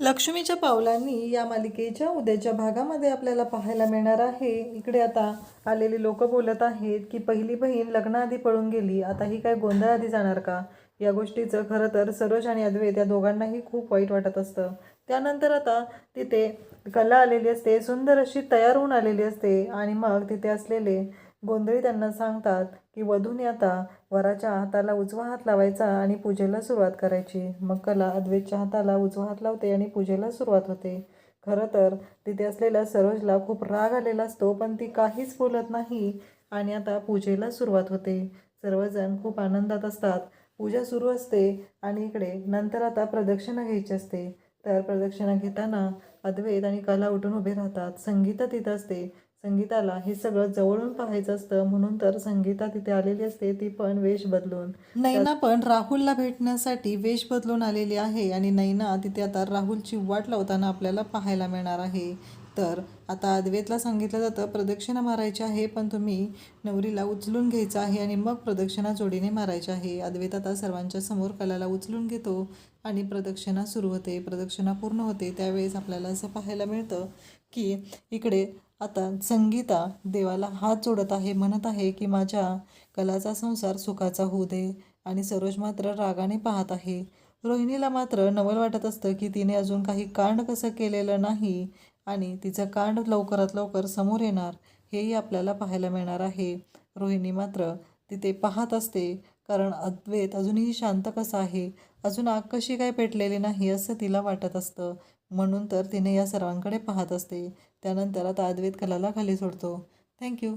लक्ष्मीच्या पावलांनी या मालिकेच्या उद्याच्या भागामध्ये आपल्याला पाहायला मिळणार आहे. इकडे आता आलेली लोक बोलत आहेत की पहिली बहीण लग्नाआधी पळून गेली. आता ही काय गोंधळाआधी जाणार का? या गोष्टीचं खरं तर सरोज आणि अद्वैत या दोघांनाही खूप वाईट वाटत असतं. त्यानंतर आता तिथे कला आलेली असते सुंदर अशी तयार होऊन आलेली असते आणि मग तिथे असलेले गोंधळी त्यांना सांगतात की वधूने आता वराच्या हाताला उजवा हात लावायचा आणि पूजेला सुरुवात करायची. मग कला अद्वैतच्या हाताला उजवा हात लावते आणि पूजेला सुरुवात होते. खरं तर तिथे असलेल्या सरोजला खूप राग आलेला असतो पण ती काहीच बोलत नाही आणि आता पूजेला सुरुवात होते. सर्वजण खूप आनंदात असतात. पूजा सुरू असते आणि इकडे नंतर आता प्रदक्षिणा घ्यायची असते. तर प्रदक्षिणा घेताना अद्वैत आणि कला उठून उभे राहतात. संगीता तिथं असते. संगीताला हे सगळं जवळून पाहायचं असतं म्हणून तर संगीता तिथे आलेली असते ती पण वेश बदलून. नैना पण राहुलला भेटण्यासाठी वेश बदलून आलेली आहे आणि नैना तिथे आता राहुलची वाट लावताना आपल्याला पाहायला मिळणार आहे. तर आता अद्वैतला सांगितलं जातं प्रदक्षिणा मारायची आहे पण तुम्ही नवरीला उचलून घ्यायचं आहे आणि मग प्रदक्षिणा जोडीने मारायची आहे. अद्वैत आता सर्वांच्या समोर कलाला उचलून घेतो आणि प्रदक्षिणा सुरू होते. प्रदक्षिणा पूर्ण होते त्यावेळेस आपल्याला असं पाहायला मिळतं की इकडे आता संगीता देवाला हात जोडत आहे म्हणत आहे की माझ्या कलाचा संसार सुखाचा होऊ दे आणि सरोज मात्र रागाने पाहत आहे. रोहिणीला मात्र नवल वाटत असतं की तिने अजून काही कांड कसं केलेलं नाही आणि तिचं कांड लवकरात लवकर समोर येणार हेही आपल्याला पाहायला मिळणार आहे. रोहिणी मात्र तिथे पाहत असते कारण अद्वैत अजूनही शांत कसा आहे? अजून आग कशी काय पेटलेली नाही असं तिला वाटत असतं. म्हणून तर तिने या सर्वांकडे पाहत असते. त्यानंतर आता अद्वैत कलाला खाली सोडतो. थँक्यू